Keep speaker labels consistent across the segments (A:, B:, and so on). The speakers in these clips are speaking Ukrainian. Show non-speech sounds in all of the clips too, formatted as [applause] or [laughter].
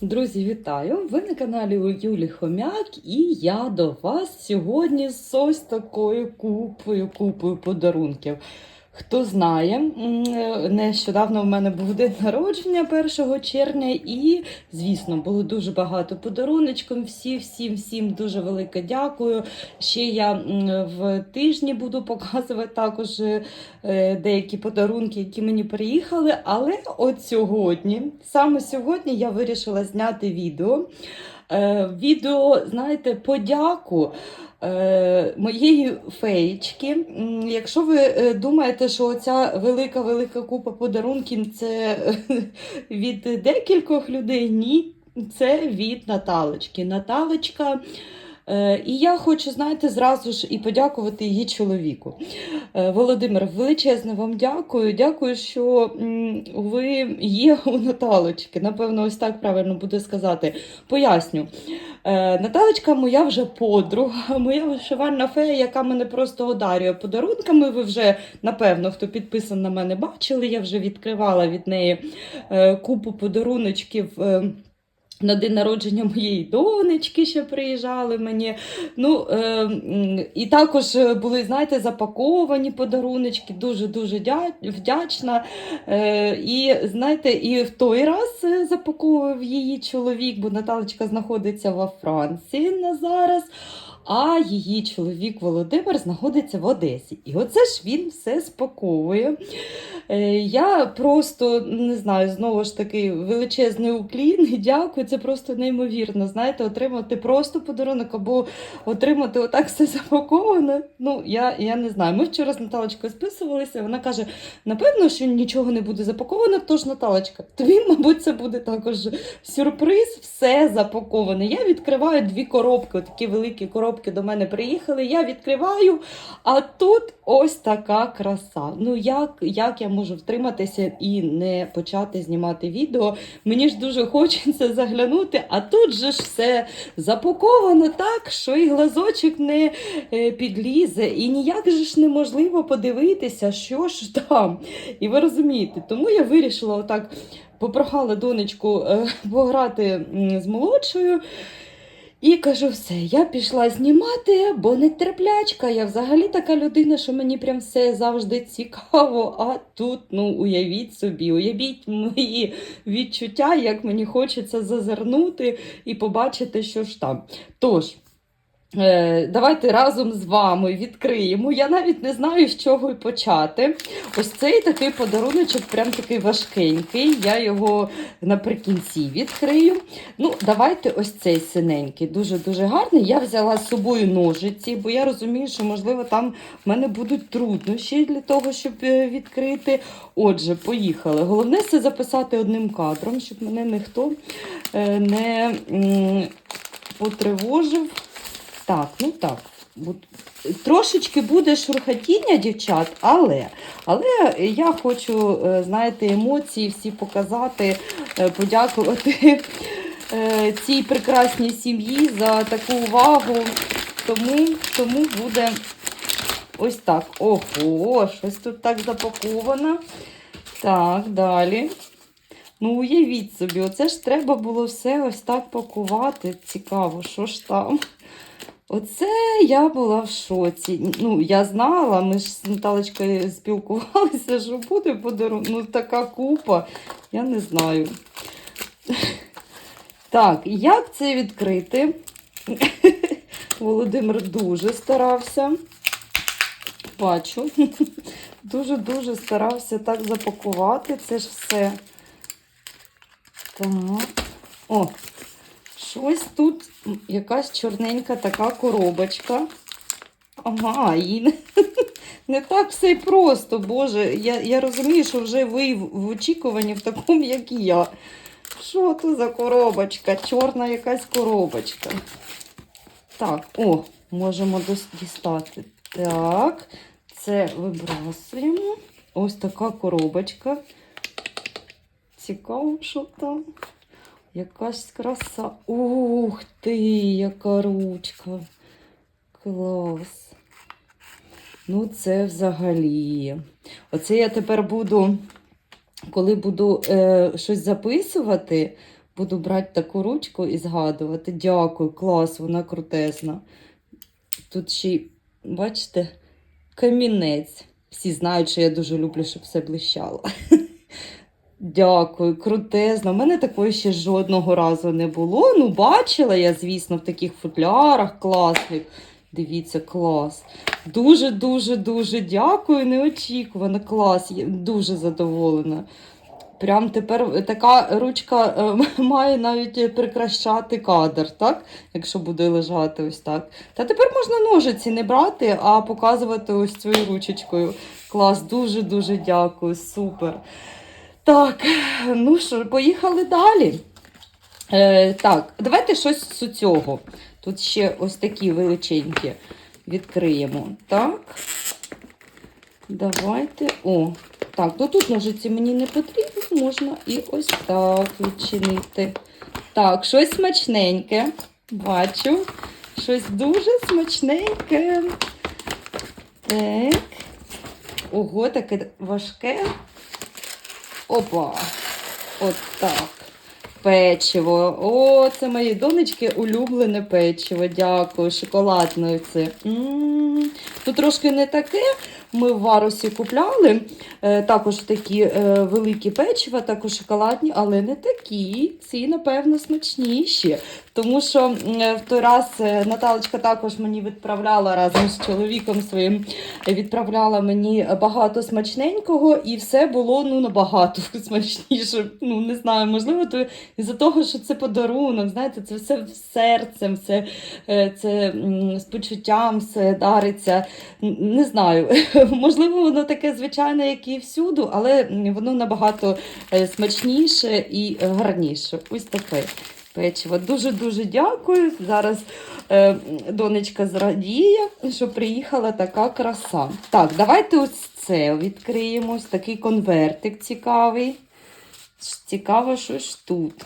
A: Друзі, вітаю! Ви на каналі Юлі Хомяк, і я до вас сьогодні з ось такою купою, купою подарунків. Хто знає, е, нещодавно в мене був день народження 1 червня, і, звісно, було дуже багато подаруночків. Всі, всім, всім дуже велике дякую. Ще я в тижні буду показувати також е, деякі подарунки, які мені приїхали. Але от сьогодні, саме сьогодні, я вирішила зняти відео. Е, Відео, знаєте, подяку е, моєї феєчки. Якщо ви е, думаєте, що ця велика-велика купа подарунків це е, [laughs] від декількох людей, ні, це від Наталочки. Наталочка. Е, І я хочу, знаєте, зразу ж і подякувати її чоловіку. Е, Володимир, величезне вам дякую. Дякую, що ви є у Наталочки. Напевно, ось так правильно буде сказати. Поясню. Е, Наталочка моя вже подруга, [laughs] моя вишивальна фея, яка мене просто одарює подарунками. Ви вже, напевно, хто підписаний на мене, бачили. Я вже відкривала від неї купу подаруночків. На день народження моєї донечки ще приїжджали мені. Ну, е, і також е, були, знаєте, запаковані подаруночки. Дуже-дуже вдячна. Е, і знаєте, і в той раз е, запаковував її чоловік, бо Наталочка знаходиться во Франції на зараз. А її чоловік Володимир знаходиться в Одесі. І оце ж він все спаковує. Е, Я просто не знаю, знову ж таки, величезний уклін. [laughs] Дякую. Це просто неймовірно. Знаєте, отримати просто подарунок або отримати отак все запаковане. Ну, я, я не знаю. Ми вчора з Наталочкою списувалися. Вона каже: напевно, що нічого не буде запаковано, тож Наталочка, тобі, мабуть, це буде також сюрприз, все запаковане. Я відкриваю дві коробки, такі великі коробки до мене приїхали. Я відкриваю, а тут ось така краса. Ну як, як я можу втриматися і не почати знімати відео? Мені ж дуже хочеться заглянути, а тут же ж все запаковано так, що і глазочок не е, підлізе, і ніяк же ж неможливо подивитися, що ж там. І ви розумієте, тому я вирішила отак. Попрохала донечку е, пограти з молодшою. І кажу, все, я пішла знімати, бо не терплячка. Я взагалі така людина, що мені прям все завжди цікаво. А тут, ну, уявіть собі, уявіть мої відчуття, як мені хочеться зазирнути і побачити, що ж там. Тож. Е, Давайте разом з вами відкриємо. Я навіть не знаю, з чого й почати. Ось цей такий подаруночок, прям такий важкенький. Я його наприкінці відкрию. Ну, давайте ось цей синенький, дуже-дуже гарний. Я взяла з собою ножиці, бо я розумію, що, можливо, там в мене будуть труднощі для того, щоб е, відкрити. Отже, поїхали. Головне це записати одним кадром, щоб мене ніхто е, не потривожив. Так, ну так. Трошечки буде шурхатіння, дівчат, але, але я хочу, е, знаєте, емоції всі показати, е, подякувати е, цій прекрасній сім'ї за таку увагу. Тому, тому буде ось так. Ого, щось тут так запаковано. Так, далі. Ну, уявіть собі, оце ж треба було все ось так пакувати. Цікаво, що ж там. Оце я була в шоці. Ну, я знала, ми ж з Наталочкою спілкувалися, що буде подарунок. Ну, така купа. Я не знаю. Так, як це відкрити? Володимир дуже старався. Бачу. Дуже-дуже старався так запакувати це ж все. Так. О, щось тут якась чорненька така коробочка. Ага, і [laughs] не, так все й просто, Боже. Я, я розумію, що вже ви в, в очікуванні в такому, як і я. Що то за коробочка? Чорна якась коробочка. Так, о, можемо дістати. Так, це вибрасуємо. Ось така коробочка. Цікаво, що там. Якась краса. Ух ти, яка ручка. Клас. Ну, це взагалі. Оце я тепер буду, коли буду е, щось записувати, Буду брати таку ручку і згадувати. Дякую, клас, вона крутезна. Тут ще, й, бачите, камінець. Всі знають, що я дуже люблю, щоб все блищало. Дякую, крутезно. У мене такої ще жодного разу не було. Ну, бачила я, звісно, в таких футлярах класних. Дивіться, клас. Дуже-дуже дуже дякую. Неочікувано клас. Я дуже задоволена. Прям тепер така ручка е, [laughs] має навіть прикращати кадр, так? Якщо буде лежати ось так. Та тепер можна ножиці не брати, а показувати ось цією ручечкою. Клас, дуже-дуже дякую, супер. Так, ну що, поїхали далі. Е, так, давайте щось з цього. Тут ще ось такі величенькі відкриємо. Так. Давайте. О, так, ну тут ножиці мені не потрібно, можна і ось так відчинити. Так, щось смачненьке. Бачу. Щось дуже смачненьке. Так. Ого, таке важке. Опа. От так. Печиво. О, це мої донечки улюблене печиво. Дякую. Шоколадне це. Тут трошки не таке. Ми в варусі купляли. Е, також такі е, великі печива, також шоколадні, але не такі. Ці, напевно, смачніші. Тому що в той раз е, Наталочка також мені відправляла разом з чоловіком своїм відправляла мені багато смачненького, і все було ну набагато [laughs] смачніше. Ну не знаю, можливо, то із-за того, що це подарунок. Знаєте, це все серцем, все е, це з почуттям все дариться. Не знаю, [laughs] можливо, воно таке звичайне, як і всюду, але воно набагато е, смачніше і гарніше. Ось таке печиво. Дуже-дуже дякую. Зараз е, донечка зрадіє, що приїхала така краса. Так, давайте ось це відкриємо. Ось такий конвертик цікавий. Цікаво, що ж тут.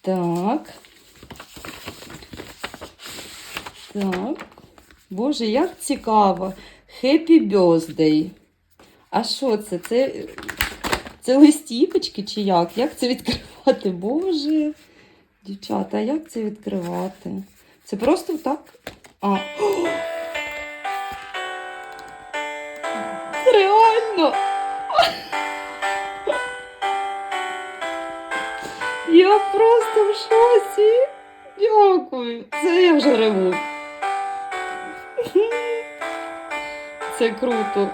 A: Так. Так. Боже, як цікаво. Happy birthday. А що це? Це, це листівочки чи як? Як це відкривати? Боже. Дівчата, а як це відкривати? Це просто так. А. [gasps] Це реально. [laughs] Я просто в шоці. Дякую. Це я вже реву. [laughs] Це круто.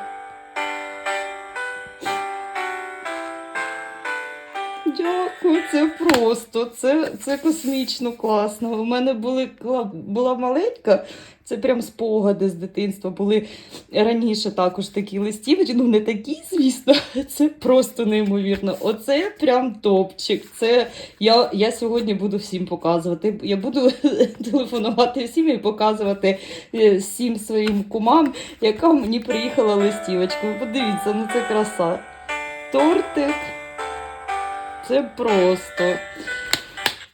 A: Дякую, це просто, це, це космічно класно. У мене були, була маленька, це прям спогади з дитинства. Були раніше також такі листівочки, ну не такі, звісно, [laughs] це просто неймовірно. Оце прям топчик. Це я, я сьогодні буду всім показувати. Я буду [laughs] телефонувати всім і показувати е, всім своїм кумам, яка мені приїхала листівочка. Подивіться, ну це краса. Тортик. Це просто.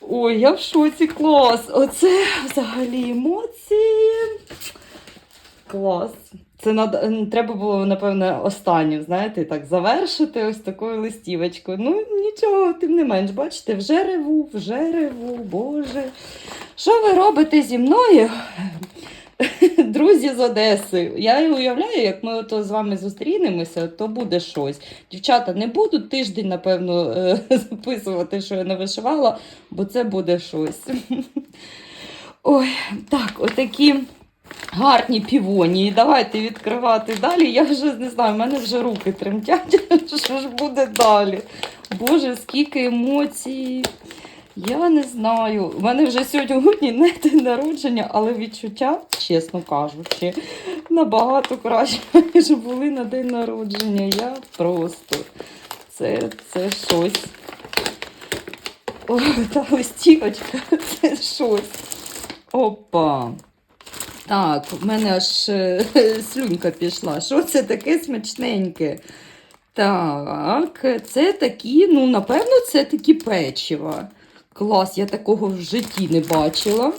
A: Ой, я в шоці клас. Оце взагалі емоції. Клас. Це над... треба було, напевно, останнім, знаєте, так завершити ось такою листівочкою. Ну, нічого, тим не менш, бачите, вже реву, вже реву, Боже. Що ви робите зі мною? [laughs] Друзі з Одеси. Я уявляю, як ми ото з вами зустрінемося, то буде щось. Дівчата, не буду тиждень, напевно, е, [laughs] записувати, що я не вишивала, бо це буде щось. [laughs] Ой, так, отакі гарні півонії. Давайте відкривати далі. Я вже не знаю, в мене вже руки тремтять. Що ж буде далі? Боже, скільки емоцій. Я не знаю. У мене вже сьогодні не день народження, але відчуття, чесно кажучи, набагато краще, [laughs] ніж були на день народження. Я просто це, це щось. О, [laughs] та листівочка, [laughs] це щось. Опа. Так, в мене аж е, слюнька пішла. Що це таке смачненьке? Так, це такі, ну, напевно, це такі печива. Клас, я такого в житті не бачила.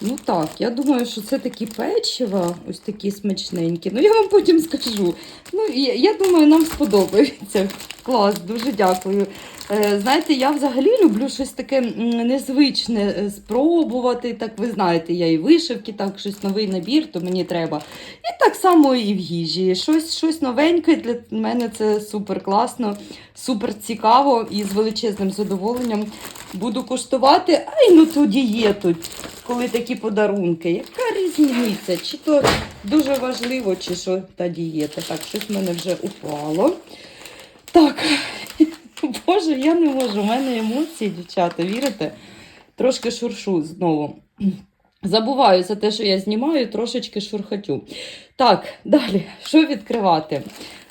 A: Ну так, я думаю, що це такі печива, ось такі смачненькі. Ну, я вам потім скажу. Ну, я, я думаю, нам сподобається. Клас, дуже дякую. Е, Знаєте, я взагалі люблю щось таке незвичне е, спробувати. Так ви знаєте, я і вишивки, так щось новий набір, то мені треба. І так само і в їжі. Щось, щось новеньке для мене це супер класно, супер цікаво і з величезним задоволенням буду куштувати. Ай, ну ту дієту, коли такі подарунки. Яка різниця? Чи то дуже важливо, чи що та дієта? Так, щось в мене вже упало. Так, Боже, я не можу. У мене емоції, дівчата, вірите? Трошки шуршу знову. Забуваю за те, що я знімаю, трошечки шурхатю. Так, далі, що відкривати?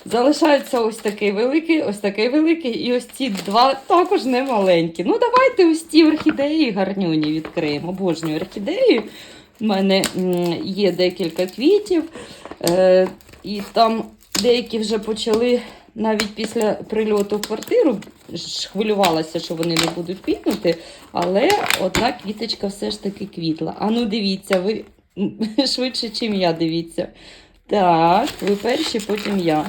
A: Залишається ось такий великий, ось такий великий, і ось ці два також не маленькі. Ну, давайте ось ці орхідеї гарнюні відкриємо. Обожнюю орхідеї. У мене є декілька квітів, е, і там деякі вже почали навіть після прильоту в квартиру. Хвилювалася, що вони не будуть квітнути, але одна квіточка все ж таки квітла. А ну дивіться, ви [laughs] швидше, ніж я, дивіться. Так, ви перші, потім я.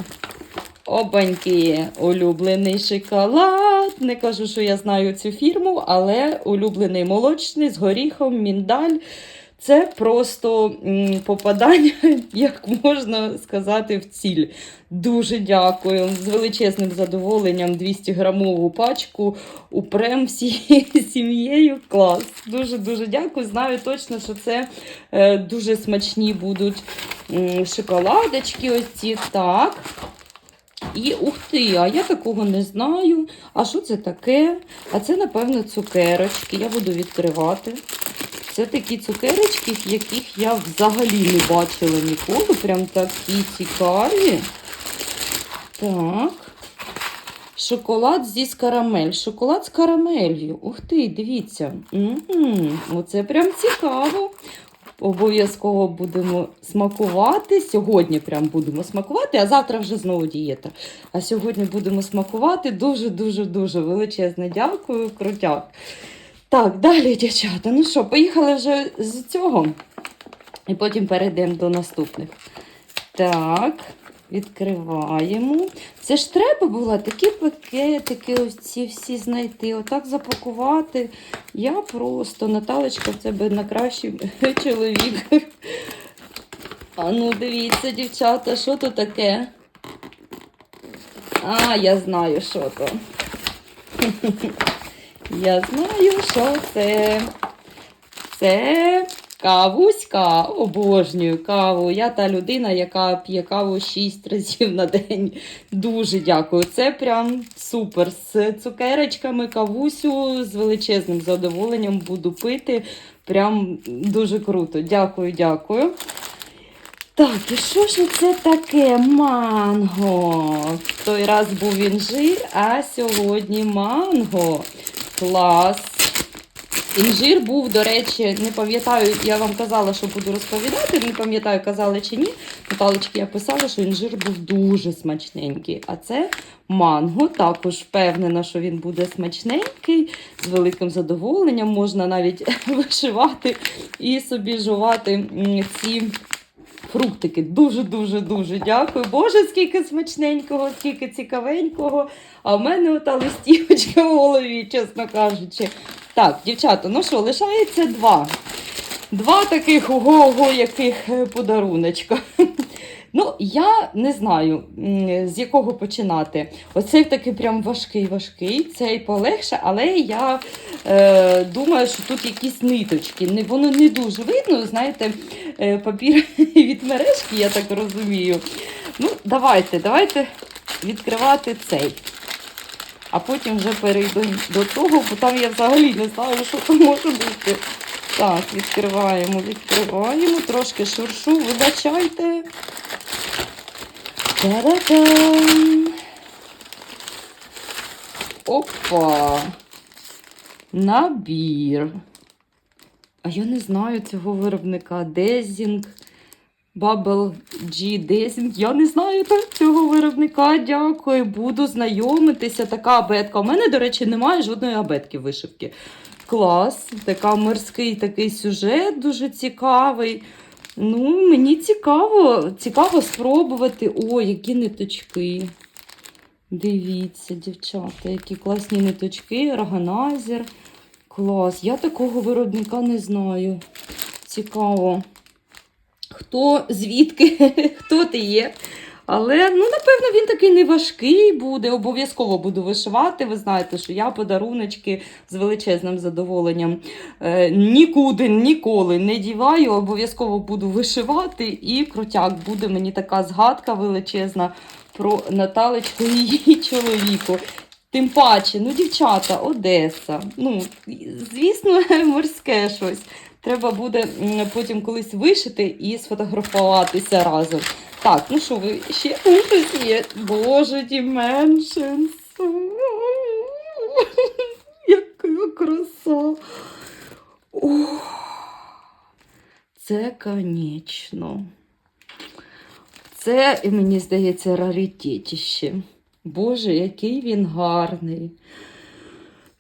A: Обаньки, улюблений шоколад. Не кажу, що я знаю цю фірму, але улюблений молочний з горіхом, міндаль. Це просто попадання, [laughs] як можна сказати, в ціль. Дуже дякую. З величезним задоволенням 200 грамову пачку упрем всією [laughs] сім'єю. Клас. Дуже дуже дякую. Знаю точно, що це е, дуже смачні будуть шоколадочки. Ось ці. Так. І ух ти, а я такого не знаю. А що це таке? А це, напевно, цукерочки. Я буду відкривати. Це такі цукерочки, яких я взагалі не бачила ніколи. Прям такі цікаві. Так. Шоколад зі карамель. Шоколад з карамелью. Ух ти, дивіться. Оце прям цікаво. Обов'язково будемо смакувати. Сьогодні прям будемо смакувати, а завтра вже знову дієта. А сьогодні будемо смакувати. Дуже-дуже дуже величезне дякую, крутяк. Так, далі, дівчата. Ну що, поїхали вже з цього. І потім перейдемо до наступних. Так, відкриваємо. Це ж треба було такі пакетики, ось ці всі знайти, отак запакувати. Я просто, Наталочка, в тебе на кращий [laughs] чоловік. А ну, дивіться, дівчата, що то таке? А, я знаю, що то. [laughs] Я знаю, що це. Це кавуська. Обожнюю каву. Я та людина, яка п'є каву 6 разів на день. Дуже дякую. Це прям супер. З цукерочками кавусю з величезним задоволенням буду пити. Прям дуже круто. Дякую, дякую. Так, і що ж це таке манго? В той раз був інжир, а сьогодні манго. Клас. Інжир був, до речі, не пам'ятаю, я вам казала, що буду розповідати, не пам'ятаю, казали чи ні. Наталочки я писала, що інжир був дуже смачненький. А це манго. Також впевнена, що він буде смачненький, з великим задоволенням. Можна навіть [laughs] вишивати і собі жувати ці. Фруктики дуже-дуже дуже дякую. Боже, скільки смачненького, скільки цікавенького. А в мене ота листівочка в голові, чесно кажучи. Так, дівчата, ну що, лишається два. Два таких ого-ого, яких е, подаруночка. Ну, я не знаю, з якого починати. Оцей такий прям важкий, важкий, цей полегше, але я е, думаю, що тут якісь ниточки. Не, воно не дуже видно, знаєте, е, папір [laughs] від мережки, я так розумію. Ну, давайте, давайте відкривати цей. А потім вже перейду до того, бо там я взагалі не знаю, що там може бути. Так, відкриваємо, відкриваємо, трошки шуршу, вибачайте. Та-да-дам! Опа! Набір. А я не знаю цього виробника. Дезінг. Bubble G Дезінг. Я не знаю цього виробника. Дякую. Буду знайомитися. Така абетка. У мене, до речі, немає жодної абетки вишивки. Клас. Така морський такий сюжет дуже цікавий. Ну, мені цікаво, цікаво спробувати. О, які ниточки. Дивіться, дівчата, які класні ниточки, органайзер. Клас. Я такого виробника не знаю. Цікаво. Хто, звідки, [laughs] хто ти є? Але, ну, напевно, він такий не важкий буде. Обов'язково буду вишивати. Ви знаєте, що я подаруночки з величезним задоволенням е, нікуди, ніколи не діваю. Обов'язково буду вишивати. І крутяк буде мені така згадка величезна про Наталечку і її чоловіку. Тим паче, ну, дівчата, Одеса. Ну, звісно, [laughs] морське щось. Треба буде потім колись вишити і сфотографуватися разом. Так, ну що, ви ще щось є? Боже, Dimensions. [laughs] Яка краса. Ох, це, конечно. Це, мені здається, раритетіще. Боже, який він гарний.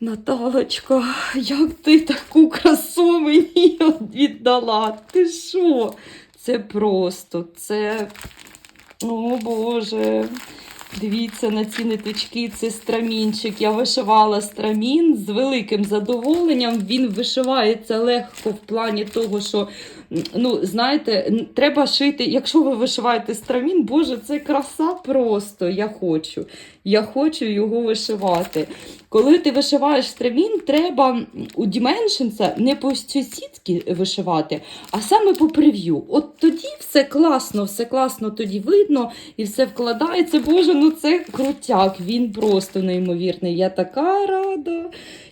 A: Наталочка, як ти таку красу мені [laughs] віддала? Ти що? Це просто, це. О Боже. Дивіться на ці ниточки, це страмінчик. Я вишивала страмін з великим задоволенням. Він вишивається легко в плані того, що, ну, знаєте, треба шити. Якщо ви вишиваєте страмін, Боже, це краса просто. Я хочу. Я хочу його вишивати. Коли ти вишиваєш страмін, треба у Dimensions не по сітки вишивати, а саме по прев'ю. От тоді все класно, все класно тоді видно і все вкладається. Боже, ну це крутяк, він просто неймовірний. Я така рада.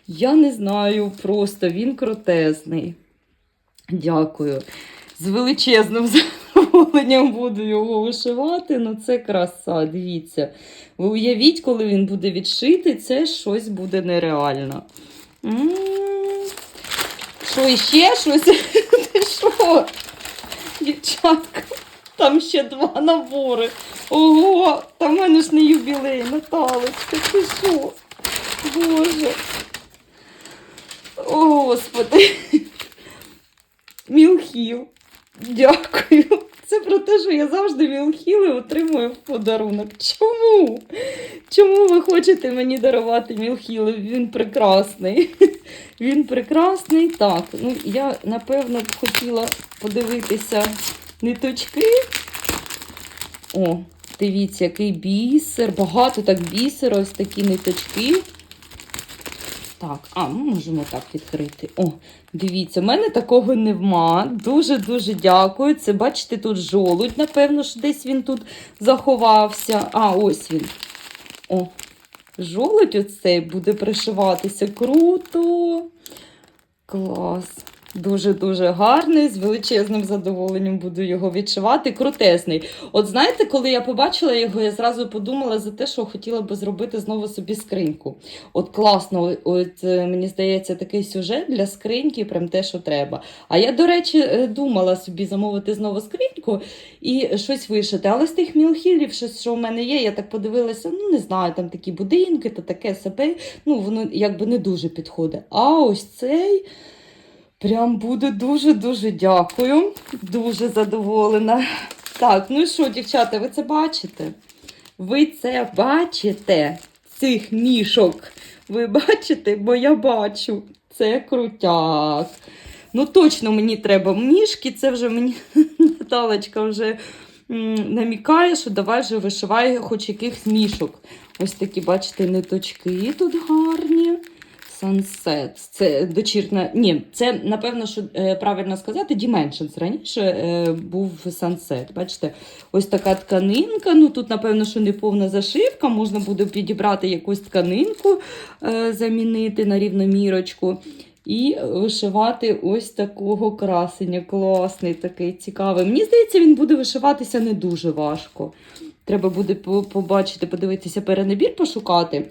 A: Я не знаю, просто він крутезний. Дякую. З величезним [laughs] задоволенням буду його вишивати. Ну це краса, дивіться. Ви уявіть, коли він буде відшитий, це щось буде нереально. М. Що іще щось? [laughs] Що? Дівчатка, там ще два набори. Ого, та в мене ж не юбілей, Наталочка, ти що? Боже. О, Господи. Мілхіл. Дякую. Це про те, що я завжди мілхіли отримую в подарунок. Чому? Чому ви хочете мені дарувати мілхіли? Він прекрасний. Він прекрасний. Так, ну я напевно б хотіла подивитися ниточки. О, дивіться, який бісер. Багато так бісеру, ось такі ниточки. Так, а ми можемо так відкрити. О, дивіться, в мене такого нема. Дуже-дуже дякую. Це, бачите, тут жолудь, напевно, що десь він тут заховався. А, ось він. О, жолудь оцей буде пришиватися. Круто. Клас. Дуже-дуже гарний, з величезним задоволенням буду його відшивати. Крутесний. От знаєте, коли я побачила його, я зразу подумала за те, що хотіла би зробити знову собі скриньку. От класно, от е, мені здається, такий сюжет для скриньки, прям те, що треба. А я, до речі, е, думала собі замовити знову скриньку і щось вишити. Але з тих мілхілів, щось, що в мене є, я так подивилася, ну не знаю, там такі будинки, то таке себе, ну воно якби не дуже підходить. А ось цей. Прям буде дуже-дуже дякую. Дуже задоволена. Так, ну що, дівчата, ви це бачите? Ви це бачите? Цих мішок. Ви бачите, бо я бачу. Це крутяк. Ну, точно мені треба мішки. Це вже мені [laughs] Наталочка вже намікає, що давай вже вишивай хоч якихось мішок. Ось такі, бачите, ниточки тут гарні. Sunset. Це дочірна. Ні, це напевно, що е, правильно сказати, Dimensions. Раніше е, був Sunset. Бачите, ось така тканинка. Ну тут, напевно, що не повна зашивка. Можна буде підібрати якусь тканинку, е, замінити на рівномірочку. І вишивати ось такого красення. Класний, такий цікавий. Мені здається, він буде вишиватися не дуже важко. Треба буде побачити, подивитися перенабір, пошукати.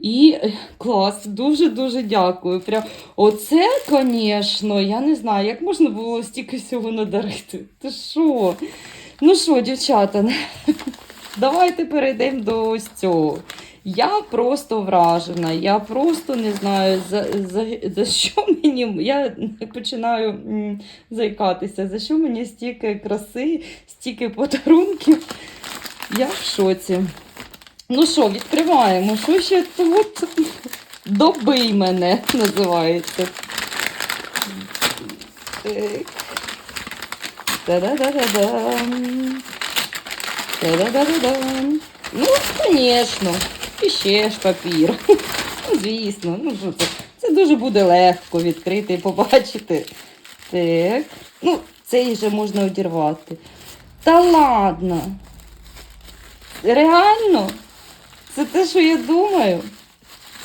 A: І е, клас, дуже-дуже дякую. Прям оце, звісно, я не знаю, як можна було стільки всього надарити. Ти що? Ну що, дівчата, [laughs] давайте перейдемо до ось цього. Я просто вражена. Я просто не знаю, за, за, за що [laughs] мені. Я починаю м, заїкатися, за що мені стільки краси, стільки подарунків. Я в шоці. Ну що, відкриваємо. Що ще тут? Добий мене називається. Та-да-да-да-дам. Та-да-да-да-дам. Ну, звісно, і ще ж папір. Ну, звісно, ну що це? Це дуже буде легко відкрити і побачити. Так. Ну, цей же можна одірвати. Та ладно. Реально? Це те, що я думаю.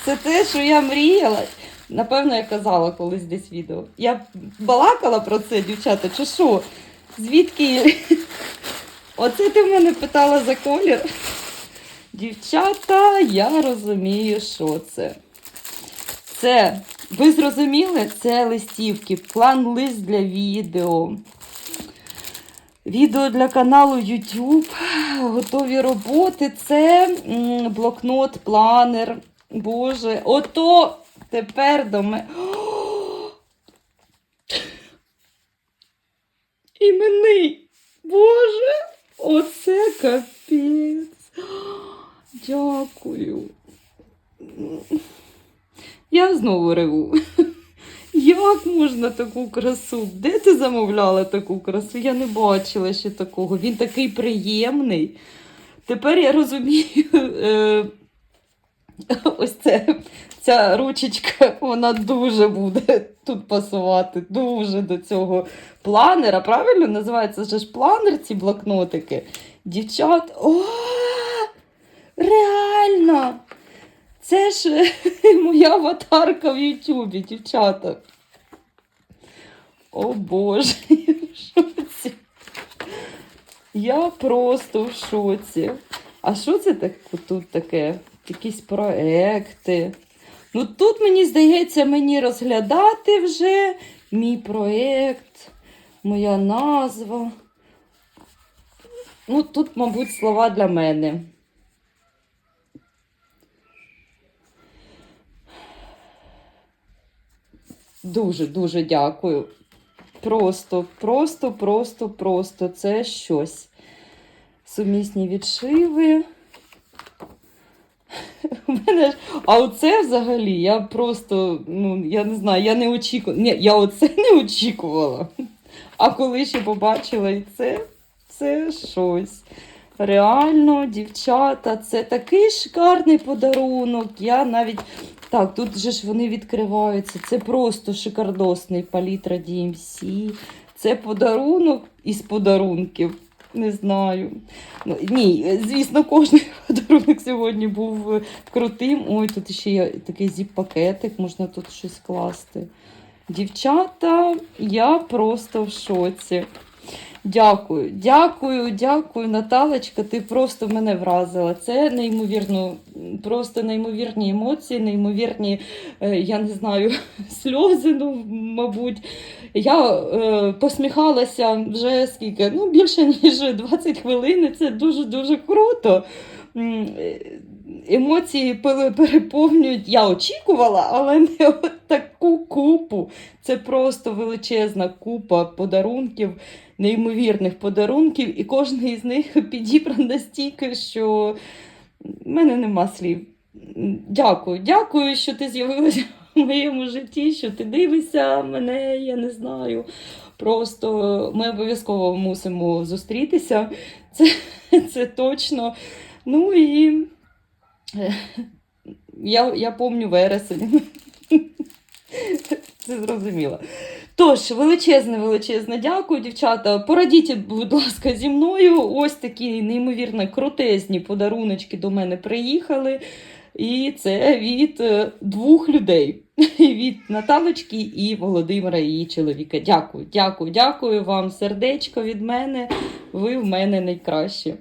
A: Це те, що я мріяла. Напевно, я казала колись десь відео. Я балакала про це, дівчата, чи що? Звідки? Оце ти в мене питала за колір. Дівчата, я розумію, що це. Це, ви зрозуміли, це листівки, план лист для відео. Відео для каналу YouTube, готові роботи. Це блокнот, планер. Боже, ото тепер до мене. [gasps] Іменний. Боже, оце капець. [gasps] Дякую. Я знову реву. [laughs] Як можна таку красу? Де ти замовляла таку красу? Я не бачила ще такого. Він такий приємний. Тепер я розумію, [laughs] е, ось це, ця ручечка, вона дуже буде тут пасувати, дуже до цього планера. Правильно називається це ж планер, ці блокнотики. Дівчат, о, реально! Це ж [laughs] моя аватарка в Ютубі, дівчата. О Боже, [laughs] я в шоці. Я просто в шоці. А що це так, тут таке? Якісь проекти. Ну тут, мені здається, мені розглядати вже мій проект, моя назва. Ну, тут, мабуть, слова для мене. Дуже, дуже дякую. Просто, просто, просто, просто це щось. Сумісні відшиви. [laughs] Мене. А оце взагалі я просто, ну, я не знаю, я не очікувала. Ні, я оце не очікувала. А коли ще побачила і це, це щось. Реально, дівчата, це такий шикарний подарунок. Я навіть. Так, тут же ж вони відкриваються. Це просто шикардосний палітра DMC. Це подарунок із подарунків. Не знаю. Ну, ні, звісно, кожен [laughs] подарунок сьогодні був е, крутим. Ой, тут ще є такий зіп-пакетик, можна тут щось класти. Дівчата, я просто в шоці. Дякую, дякую, дякую, Наталочка. Ти просто мене вразила. Це неймовірно, просто неймовірні емоції, неймовірні, е, я не знаю, [laughs] сльози, ну, мабуть. Я е, посміхалася вже скільки, ну, більше ніж 20 хвилин. Це дуже-дуже круто. Емоції переповнюють. Я очікувала, але не [laughs] от таку купу. Це просто величезна купа подарунків неймовірних подарунків, і кожен із них [laughs] підібран настільки, що в мене нема слів. Дякую, дякую, що ти з'явилася [laughs] в моєму житті, що ти дивишся мене, я не знаю. Просто ми обов'язково мусимо зустрітися. Це, це точно. Ну і я, я помню вересень. Це зрозуміло. Тож, величезне, величезне дякую, дівчата. Порадіть, будь ласка, зі мною. Ось такі неймовірно крутезні подаруночки до мене приїхали. І це від е, двох людей: від Наталочки і Володимира, її чоловіка. Дякую, дякую, дякую вам. Сердечко від мене. Ви в мене найкраще.